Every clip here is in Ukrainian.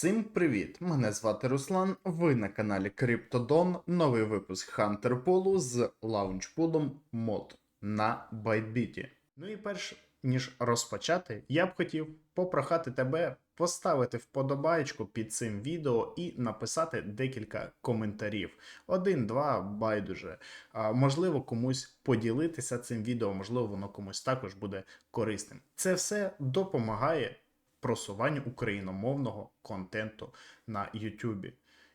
Всім привіт! Мене звати Руслан. Ви на каналі Криптодон. Новий випуск Хантерполу з лаунчпулом мод на Байтбіті. Ну і перш ніж розпочати, я б хотів попрохати тебе поставити вподобайку під цим відео і написати декілька коментарів. Один, два, байдуже. А, можливо, комусь поділитися цим відео, можливо, воно комусь також буде корисним. Це все допомагає просуванню україномовного контенту на Ютубі.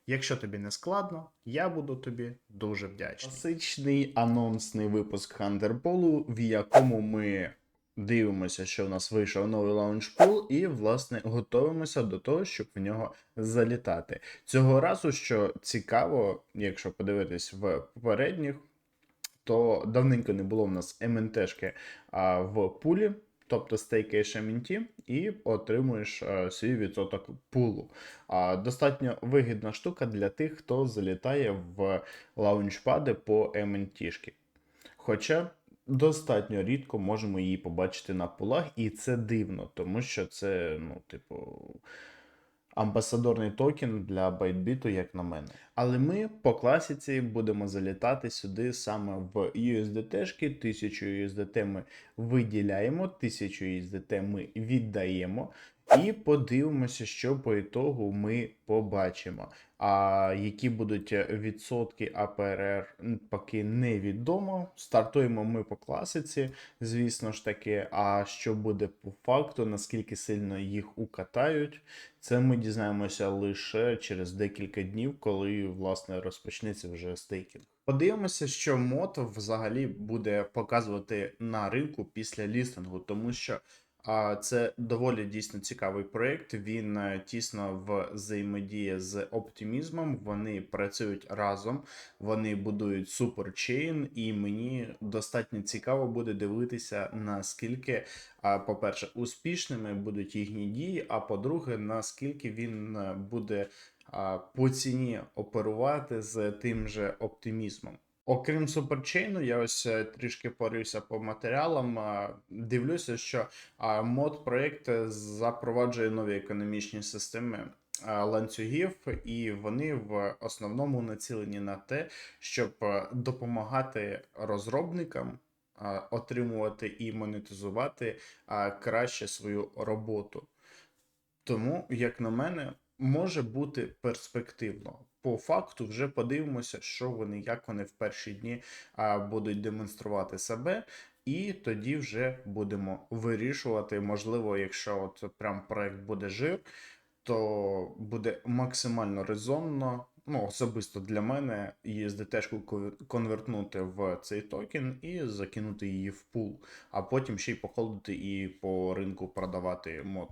Якщо тобі не складно, я буду тобі дуже вдячний. Класичний анонсний випуск Хантерполу, в якому ми дивимося, що в нас вийшов новий лаунчпул, і, власне, готуємося до того, щоб в нього залітати. Цього разу, що цікаво, якщо подивитись в попередніх, то давненько не було в нас МНТшки а, в пулі, тобто стейкаєш MNT і отримуєш а, свій відсоток пулу. Достатньо вигідна штука для тих, хто залітає в лаунчпади по MNT-шки. Хоча достатньо рідко можемо її побачити на пулах, і це дивно, тому що це, ну, типу, амбасадорний токен для байтбіту, як на мене. Але ми по класіці будемо залітати сюди саме в USDT-шки. 1000 USDT ми виділяємо, 1000 USDT ми віддаємо. І подивимося, що по ітогу ми побачимо. А які будуть відсотки АПРР, поки невідомо. Стартуємо ми по класиці, звісно ж таки. А що буде по факту, наскільки сильно їх укатають, це ми дізнаємося лише через декілька днів, коли власне розпочнеться вже стейкінг. Подивимося, що мод взагалі буде показувати на ринку після лістингу, тому що це доволі дійсно цікавий проєкт. Він е, тісно взаємодіє з оптимізмом. Вони працюють разом, вони будують суперчейн, і мені достатньо цікаво буде дивитися, наскільки, по-перше, успішними будуть їхні дії. А по-друге, наскільки він е, буде по ціні оперувати з тим же оптимізмом. Окрім суперчейну, я ось е, трішки порився по матеріалам. Дивлюся, що мод проєкт запроваджує нові економічні системи ланцюгів, і вони в основному націлені на те, щоб е, допомагати розробникам отримувати і монетизувати краще свою роботу. Тому, як на мене, може бути перспективно. По факту, вже подивимося, що вони, як вони в перші дні а, будуть демонструвати себе, і тоді вже будемо вирішувати. Можливо, якщо от прям проект буде жир, то буде максимально резонно. Ну, особисто для мене USDT-шку конвертнути в цей токен і закинути її в пул, а потім ще й походити і по ринку продавати мод.